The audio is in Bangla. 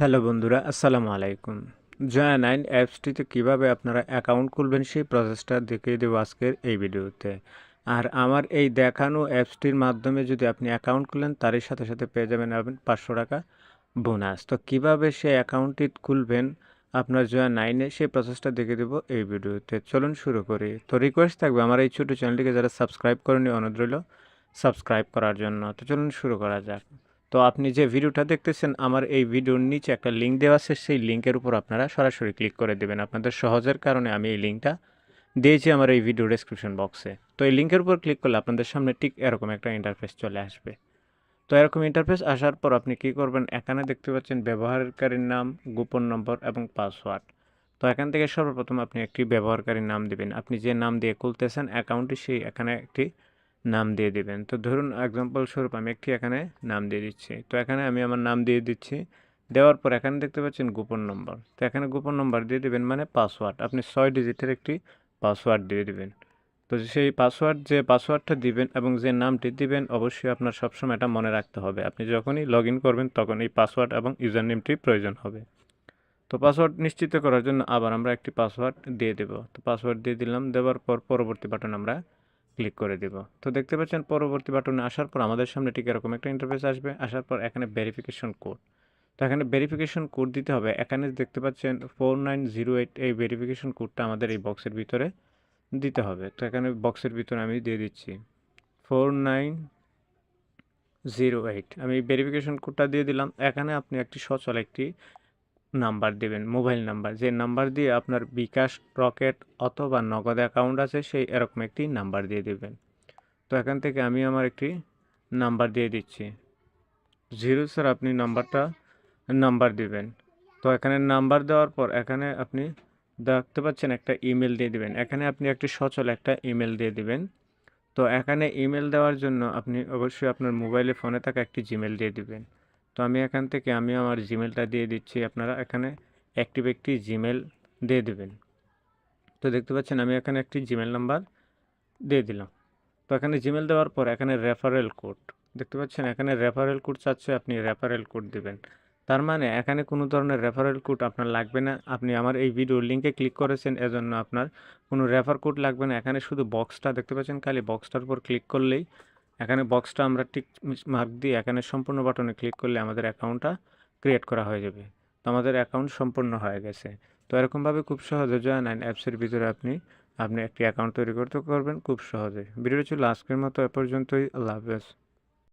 হ্যালো বন্ধুরা, আসসালামু আলাইকুম। জয়া নাইন অ্যাপসটিতে কীভাবে আপনারা অ্যাকাউন্ট খুলবেন সেই প্রসেসটা দেখিয়ে দেবো আজকের এই ভিডিওতে। আর আমার এই দেখানো অ্যাপসটির মাধ্যমে যদি আপনি অ্যাকাউন্ট খুলেন, তারই সাথে সাথে পেয়ে যাবেন আপনি পাঁচশো টাকা বোনাস তো কীভাবে সেই অ্যাকাউন্টটি খুলবেন, আপনার জয়া নাইনে সেই প্রসেসটা দেখিয়ে দেবো এই ভিডিওতে। চলুন শুরু করি। তো রিকোয়েস্ট থাকবে আমার এই ছোটো চ্যানেলটিকে যারা সাবস্ক্রাইব করেনি অনুরোধ রইল সাবস্ক্রাইব করার জন্য। তো চলুন শুরু করা যাক। তো আপনি যে ভিডিওটা দেখতেছেন, আমার এই ভিডিওর নিচে একটা লিঙ্ক দেওয়া আছে, সেই লিঙ্কের উপর আপনারা সরাসরি ক্লিক করে দেবেন। আপনাদের সহজের কারণে আমি এই লিঙ্কটা দিয়েছি আমার এই ভিডিও ডেসক্রিপশন বক্সে তো এই লিঙ্কের উপর ক্লিক করলে আপনাদের সামনে ঠিক এরকম একটা ইন্টারফেস চলে আসবে। তো এরকম ইন্টারফেস আসার পর আপনি কি করবেন? এখানে দেখতে পাচ্ছেন ব্যবহারকারীর নাম, গোপন নম্বর এবং পাসওয়ার্ড তো এখান থেকে সর্বপ্রথম আপনি একটি ব্যবহারকারীর নাম দিবেন। আপনি যে নাম দিয়ে খুলতেছেন অ্যাকাউন্টটি সেই এখানে একটি নাম দিয়ে দিবেন। তো ধরুন এক্সাম্পল স্বরূপ আমি একটি এখানে নাম দিয়ে দিচ্ছি। তো এখানে আমি আমার নাম দিয়ে দিচ্ছি। দেওয়ার পর এখানে দেখতে পাচ্ছেন গোপন নম্বর। তো এখানে গোপন নম্বর দিয়ে দিবেন মানে পাসওয়ার্ড আপনি ছয় ডিজিটের একটি পাসওয়ার্ড দিয়ে দিবেন। তো সেই পাসওয়ার্ড যে পাসওয়ার্ডটা দিবেন এবং যে নামটি দিবেন অবশ্যই আপনার সবসময় এটা মনে রাখতে হবে। আপনি যখনই লগ করবেন তখন এই পাসওয়ার্ড এবং ইউজার নেমটি প্রয়োজন হবে। তো পাসওয়ার্ড নিশ্চিত করার জন্য আবার আমরা একটি পাসওয়ার্ড দিয়ে দেব। তো পাসওয়ার্ড দিয়ে দিলাম। দেওয়ার পর পরবর্তী বাটন আমরা ক্লিক করে দেব। তো দেখতে পাচ্ছেন পরবর্তী বাটনে আসার পর আমাদের সামনে ঠিক এরকম একটা ইন্টারফেস আসবে। আসার পর এখানে ভেরিফিকেশন কোড তো এখানে ভেরিফিকেশন কোড দিতে হবে। এখানে দেখতে পাচ্ছেন ফোর নাইন জিরো এইট এই ভেরিফিকেশন কোডটা আমাদের এই বক্সের ভিতরে দিতে হবে। তো এখানে বক্সের ভিতরে আমি দিয়ে দিচ্ছি ফোর নাইন জিরো এইট আমি ভেরিফিকেশন কোডটা দিয়ে দিলাম। এখানে আপনি একটি সচল একটি নাম্বার দিবেন, মোবাইল নাম্বার। যে নাম্বার দিয়ে আপনার বিকাশ, রকেট অথবা নগদ অ্যাকাউন্ট আছে, সেই এরকম একটি নাম্বার দিয়ে দেবেন। তো এখান থেকে আমি আমার একটি নাম্বার দিয়ে দিচ্ছি। জিরো স্যার, আপনি নাম্বারটা, নাম্বার দিবেন। তো এখানে নাম্বার দেওয়ার পর এখানে আপনি দেখতে পাচ্ছেন একটা ইমেল দিয়ে দিবেন। এখানে আপনি একটি সচল একটা ইমেল দিয়ে দিবেন। তো এখানে ইমেল দেওয়ার জন্য আপনি অবশ্যই আপনার মোবাইলে ফোনে থাকা একটি জিমেল দিয়ে দিবেন। তো আমি এখান থেকে আমি আমার জিমেলটা দিয়ে দিচ্ছি। আপনারা এখানে অ্যাক্টিভ একটি জিমেল দিয়ে দেবেন। তো দেখতে পাচ্ছেন আমি এখানে একটি জিমেল নাম্বার দিয়ে দিলাম। তো এখানে জিমেল দেওয়ার পর এখানে রেফারেল কোড দেখতে পাচ্ছেন এখানে রেফারেল কোড চাচ্ছে, আপনি রেফারেল কোড দিবেন। তার মানে এখানে কোনো ধরনের রেফারেল কোড আপনার লাগবে না। আপনি আমার এই ভিডিও লিঙ্কে ক্লিক করেছেন, এজন্য আপনার কোনো রেফার কোড লাগবে না। এখানে শুধু বক্সটা দেখতে পাচ্ছেন খালি বক্সটার উপর ক্লিক করলেই এখানে বক্সটা আমরা টিক মার্ক দিয়ে এখানে সম্পূর্ণ বাটনে ক্লিক করলে আমাদের অ্যাকাউন্টটা ক্রিয়েট করা হয়ে যাবে। তো আমাদের অ্যাকাউন্ট সম্পূর্ণ হয়ে গেছে। তো এরকমভাবে খুব সহজে জয়েন অ্যান্ড অ্যাপসের ভিতরে আপনি আপনি একটি অ্যাকাউন্ট তৈরি করতে পারবেন খুব সহজে। ভিডিওটি ছিল আজকের মতো, এ পর্যন্তই। আল্লাহ হাফেজ।